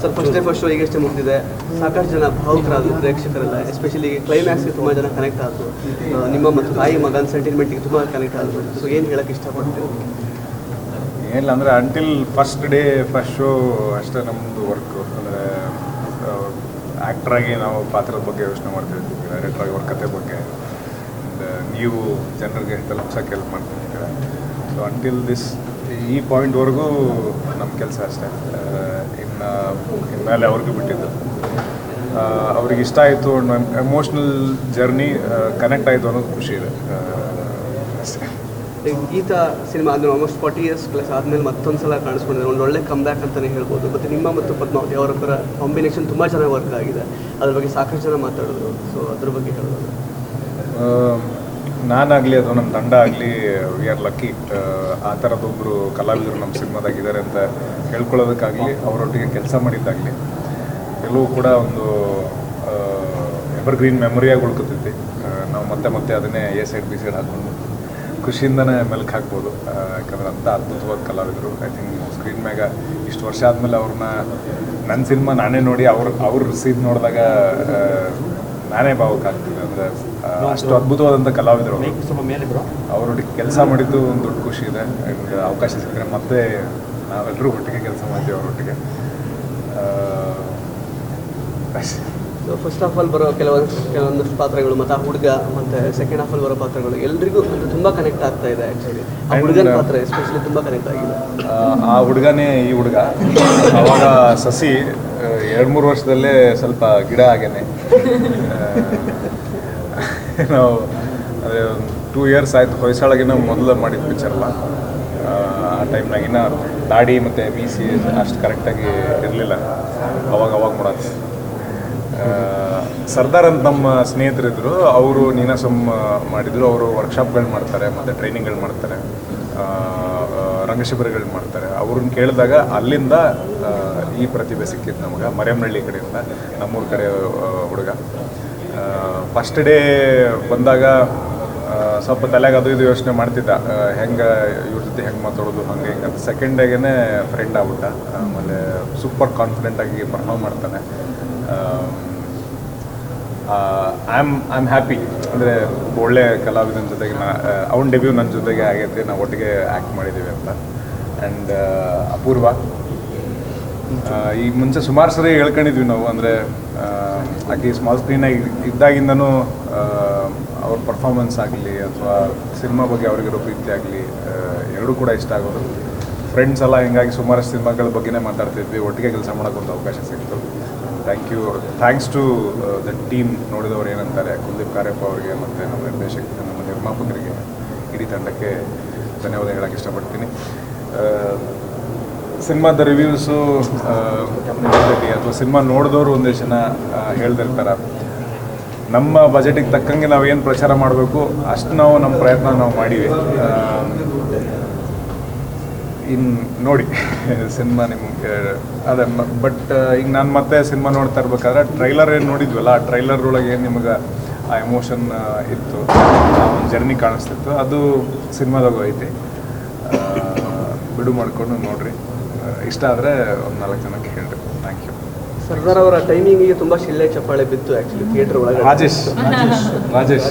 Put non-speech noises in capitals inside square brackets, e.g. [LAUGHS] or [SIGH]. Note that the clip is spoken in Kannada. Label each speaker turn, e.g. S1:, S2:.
S1: ಸರ್ ಫಸ್ಟ್ ಶೋ ಈಗಷ್ಟೇ ಮುಗಿದಿದೆ. ಸಾಕಷ್ಟು ಜನ ಭಾವುಕರಾದ್ರು, ಪ್ರೇಕ್ಷಕರೆಲ್ಲ ಎಸ್ಪೆಷಲಿ ಕ್ಲೈಮ್ಯಾಕ್ಸ್ಗೆ ತುಂಬ ಜನ ಕನೆಕ್ಟ್ ಆದ್ರು. ನಿಮ್ಮ ಮತ್ತು ತಾಯಿ, ಮಗನ ಸೆಂಟಿಮೆಂಟಿಗೆ ತುಂಬ ಕನೆಕ್ಟ್ ಆದ್ರು. ಸೊ ಏನು ಹೇಳಕ್ಕೆ ಇಷ್ಟಪಡ್ತೀವಿ
S2: ಏನಿಲ್ಲ, ಅಂದರೆ until first day first show ಅಷ್ಟೇ ನಮ್ಮದು ವರ್ಕು ಅಂದರೆ ಆ್ಯಕ್ಟ್ರಾಗಿ ನಾವು ಪಾತ್ರದ ಬಗ್ಗೆ ಯೋಚನೆ ಮಾಡ್ತಿರ್ತೀವಿ ಡೈರೆಕ್ಟ್ರಾಗಿ ಅವ್ರ ಕತೆ ಬಗ್ಗೆ. ನೀವು ಜನರಿಗೆ ತಲುಪ್ಸೋಕೆ ಹೆಲ್ಪ್ ಮಾಡ್ತಿರ್ತೀರ ಸೊ ಅಂಟಿಲ್ ದಿಸ್ ಈ ಪಾಯಿಂಟ್ವರೆಗೂ ನಮ್ಮ ಕೆಲಸ ಅಷ್ಟೇ. ಇನ್ಮೇಲೆ ಅವ್ರಿಗೆ ಬಿಟ್ಟಿದ್ದು. ಅವ್ರಿಗೆ ಇಷ್ಟ ಆಯಿತು ನನ್ನ ಎಮೋಷ್ನಲ್ ಜರ್ನಿ ಕನೆಕ್ಟ್ ಆಯಿತು ಅನ್ನೋದು ಖುಷಿ ಇದೆ.
S1: ಗೀತಾ ಸಿನಿಮಾ ಅಂದರೆ ಆಲ್ಮೋಸ್ಟ್ ಫಾರ್ಟಿ ಇಯರ್ಸ್ ಪ್ಲಸ್ ಆದಮೇಲೆ ಮತ್ತೊಂದು ಸಲ ಕಾಣಿಸ್ಕೊಂಡಿದೆ ಒಂದು ಒಳ್ಳೆ ಕಮ್ ಬ್ಯಾಕ್ ಅಂತಲೇ ಹೇಳ್ಬೋದು. ಮತ್ತು ನಿಮ್ಮ ಮತ್ತು ಪದ್ಮಾವತಿ ಅವರೊಬ್ಬರ ಕಾಂಬಿನೇಷನ್ ತುಂಬ ಚೆನ್ನಾಗಿ ವರ್ಕ್ ಆಗಿದೆ. ಅದ್ರ ಬಗ್ಗೆ ಸಾಕಷ್ಟು ಜನ ಮಾತಾಡಿದ್ರು. ಸೊ ಅದ್ರ ಬಗ್ಗೆ ಹೇಳೋದು
S2: ನಾನಾಗಲಿ ಅಥವಾ ನಮ್ಮ ತಂಡ ಆಗಲಿ ವಿ ಆರ್ ಲಕ್ಕಿ ಆ ಥರದೊಬ್ಬರು ಕಲಾವಿದರು ನಮ್ಮ ಸಿನಿಮಾದಾಗಿದ್ದಾರೆ ಅಂತ ಹೇಳ್ಕೊಳ್ಳೋದಕ್ಕಾಗಲಿ, ಅವರೊಟ್ಟಿಗೆ ಕೆಲಸ ಮಾಡಿದ್ದಾಗಲಿ, ಎಲ್ಲವೂ ಕೂಡ ಒಂದು ಎವರ್ಗ್ರೀನ್ ಮೆಮೊರಿಯಾಗಿ ಉಳ್ಕೊತೈತಿ. ನಾವು ಮತ್ತೆ ಮತ್ತೆ ಅದನ್ನೇ ಎ ಸೈಡ್ ಬಿ ಸೈಡ್ ಹಾಕ್ಕೊಂಡು ಖುಷಿಯಿಂದನೇ ಮೆಲ್ಕ್ ಹಾಕ್ಬೋದು. ಯಾಕಂದ್ರೆ ಅಂಥ ಅದ್ಭುತವಾದ ಕಲಾವಿದರು. ಐ ಥಿಂಕ್ ಸ್ಕ್ರೀನ್ ಮ್ಯಾಗ ಇಷ್ಟು ವರ್ಷ ಆದಮೇಲೆ ಅವ್ರನ್ನ ನನ್ನ ಸಿನಿಮಾ ನಾನೇ ನೋಡಿ ಅವ್ರ ಅವ್ರ ಸೀನ್ ನೋಡಿದಾಗ ನಾನೇ ಭಾವಕ ಆಗ್ತೀವಿ ಅಂದರೆ ಅಷ್ಟು ಅದ್ಭುತವಾದಂಥ ಕಲಾವಿದರು ಅವರು.
S3: ಸ್ವಲ್ಪ ಮೇಲೆ
S2: ಅವರೊಟ್ಟಿಗೆ ಕೆಲಸ ಮಾಡಿದ್ದು ಒಂದು ದೊಡ್ಡ ಖುಷಿ ಇದೆ ಆ್ಯಂಡ್ ಅವಕಾಶ ಸಿಕ್ಕರೆ ಮತ್ತೆ ನಾವೆಲ್ಲರೂ ಒಟ್ಟಿಗೆ ಕೆಲಸ ಮಾಡ್ತೀವಿ ಅವರೊಟ್ಟಿಗೆ
S1: ಫಸ್ಟ್ ಆಫ್ ಆಲ್ ಬರೋ ಕೆಲವೊಂದು ಕೆಲವೊಂದಷ್ಟು ಪಾತ್ರಗಳು ಮತ್ತು ಆ ಹುಡುಗ ಮತ್ತು ಸೆಕೆಂಡ್ ಆಫ್ ಆಲ್ ಬರೋ ಪಾತ್ರಗಳು ಎಲ್ರಿಗೂ ಅಂದರೆ ತುಂಬ ಕನೆಕ್ಟ್ ಆಗ್ತಾ ಇದೆ ಆ್ಯಕ್ಚುಲಿ ಆ ಹುಡುಗನ ಪಾತ್ರ ಎಸ್ಪೆಷಲಿ ತುಂಬ ಕನೆಕ್ಟ್ ಆಗಿದೆ.
S2: ಆ, ಹುಡುಗನೇ ಈ ಹುಡುಗ. ಅವಾಗ ಸಸಿ ಎರಡು ಮೂರು ವರ್ಷದಲ್ಲೇ ಸ್ವಲ್ಪ ಗಿಡ ಆಗೇನೆ [LAUGHS] ನಾವು ಅದೇ ಟೂ ಇಯರ್ಸ್ ಆಯಿತು ಹೊಯ್ಸಳಗಿನ ಮೊದಲು ಮಾಡಿದ ಪಿಕ್ಚರಲ್ಲ ಆ ಟೈಮ್ನಾಗಿನ ದಾಡಿ ಮತ್ತು ಮೀಸಿ ಅಷ್ಟು ಕರೆಕ್ಟಾಗಿ ಇರಲಿಲ್ಲ. ಅವಾಗ ಅವಾಗ ಮಾಡೋದು. ಸರ್ದಾರ್ ಅಂತ ನಮ್ಮ ಸ್ನೇಹಿತರಿದ್ದರು ಅವರು ನೀನಾಸಮ್ ಮಾಡಿದರು, ಅವರು ವರ್ಕ್ಶಾಪ್ಗಳು ಮಾಡ್ತಾರೆ, ಮತ್ತು ಟ್ರೈನಿಂಗ್ಗಳು ಮಾಡ್ತಾರೆ ರಂಗಶಿಬಿರಗಳು ಮಾಡ್ತಾರೆ. ಅವ್ರನ್ನ ಕೇಳಿದಾಗ ಅಲ್ಲಿಂದ ಈ ಪ್ರತಿಭೆ ಸಿಕ್ಕಿತ್ತು ನಮಗೆ ಮರಿಯಮ್ನಹಳ್ಳಿ ಕಡೆಯಿಂದ, ನಮ್ಮೂರ ಕಡೆ ಹುಡುಗ. ಫಸ್ಟ್ ಡೇ ಬಂದಾಗ ಸ್ವಲ್ಪ ತಲೆಗೆ ಅದು ಇದು ಯೋಚನೆ ಮಾಡ್ತಿದ್ದ ಹೆಂಗೆ ಇವ್ರ ಜೊತೆ ಹೆಂಗೆ ಮಾತಾಡೋದು, ಹಂಗೆ ಹಿಂಗೆ ಅಂತ. ಸೆಕೆಂಡ್ ಡೇಗೆ ಫ್ರೆಂಡ್ ಆಗ್ಬಿಟ್ಟ, ಆಮೇಲೆ ಸೂಪರ್ ಕಾನ್ಫಿಡೆಂಟಾಗಿ ಪರ್ಫಾರ್ಮ್ ಮಾಡ್ತಾನೆ. ಐ ಆಮ್ ಐ ಹ್ಯಾಪಿ ಅಂದರೆ ಒಳ್ಳೆ ಕಲಾವಿದನ ಜೊತೆಗೆ ನಾ ಅವನ ಡೆಬ್ಯೂ ನನ್ನ ಜೊತೆಗೆ ಆಗೈತೆ, ನಾವು ಒಟ್ಟಿಗೆ ಆ್ಯಕ್ಟ್ ಮಾಡಿದ್ದೀವಿ ಅಂತ. ಆ್ಯಂಡ್ ಅಪೂರ್ವ. ಈ ಮುಂಚೆ ಸುಮಾರು ಸರಿ ಹೇಳ್ಕೊಂಡಿದ್ವಿ ನಾವು, ಅಂದರೆ ಆಕೆ ಸ್ಮಾಲ್ ಸ್ಕ್ರೀನಾಗಿ ಇದ್ದಾಗಿಂದನೂ ಅವ್ರ ಪರ್ಫಾರ್ಮೆನ್ಸ್ ಆಗಲಿ ಅಥವಾ ಸಿನಿಮಾ ಬಗ್ಗೆ ಅವ್ರಿಗಿರೋ ಪ್ರೀತಿ ಆಗಲಿ ಎರಡೂ ಕೂಡ ಇಷ್ಟ ಆಗೋದು. ಫ್ರೆಂಡ್ಸ್ ಎಲ್ಲ ಹಿಂಗಾಗಿ ಸುಮಾರು ಸಿನಿಮಾಗಳ ಬಗ್ಗೆನೇ ಮಾತಾಡ್ತಿದ್ವಿ, ಒಟ್ಟಿಗೆ ಕೆಲಸ ಮಾಡೋಕ್ಕೊಂದು ಅವಕಾಶ ಸಿಕ್ತು. Thank you thanks to the team ನೋಡಿದವರು ಏನಂತಾರೆ, ಕುಲ್ದೀಪ್ ಕಾರ್ಯಪ್ಪ ಅವರಿಗೆ ಮತ್ತು ನಮ್ಮ ನಿರ್ದೇಶಕ, ನಮ್ಮ ನಿರ್ಮಾಪಕರಿಗೆ ಇಡೀ ತಂಡಕ್ಕೆ ಧನ್ಯವಾದ ಹೇಳಕ್ಕೆ ಇಷ್ಟಪಡ್ತೀನಿ. ಸಿನಿಮಾದ ರಿವ್ಯೂಸು ಅಥವಾ ಸಿನಿಮಾ ನೋಡಿದವರು ಒಂದೇ ಜನ ಹೇಳ್ದಿರ್ತಾರೆ. ನಮ್ಮ ಬಜೆಟಿಗೆ ತಕ್ಕಂಗೆ ನಾವು ಏನು ಪ್ರಚಾರ ಮಾಡಬೇಕು, ಅಷ್ಟು ನಾವು ನಮ್ಮ ಪ್ರಯತ್ನ ನಾವು ಮಾಡೀವಿ. ಇನ್ನು ನೋಡಿ ಸಿನಿಮಾ ನಿಮಗೆ ಅದೇ ಬಟ್ ಈಗ ನಾನು ಮತ್ತೆ ಸಿನಿಮಾ ನೋಡ್ತಾ ಇರ್ಬೇಕಾದ್ರೆ ಟ್ರೈಲರ್ ಏನು ನೋಡಿದ್ವಲ್ಲ ಆ ಟ್ರೈಲರ್ ಒಳಗೆ ಏನು ನಿಮಗೆ ಆ ಎಮೋಷನ್ ಇತ್ತು ಒಂದು ಜರ್ನಿ ಕಾಣಿಸ್ತಿತ್ತು ಅದು ಸಿನಿಮಾದಾಗೂ ಐತಿ. ಬಿಡು ಮಾಡಿಕೊಂಡು ನೋಡ್ರಿ. ಇಷ್ಟ ಆದರೆ ಒಂದು ನಾಲ್ಕು ಜನಕ್ಕೆ ಹೇಳ್ರಿ. ಥ್ಯಾಂಕ್ ಯು
S1: ಸರ್ದಾರ್ ಅವರ ಟೈಮಿಂಗಿಗೆ ತುಂಬ ಶಿಲ್ಲೆ ಚಪ್ಪಾಳೆ ಬಿತ್ತು ಆ್ಯಕ್ಚುಲಿ ಥಿಯೇಟರ್ ಒಳಗಡೆ.
S2: ರಾಜೇಶ್ ರಾಜೇಶ್.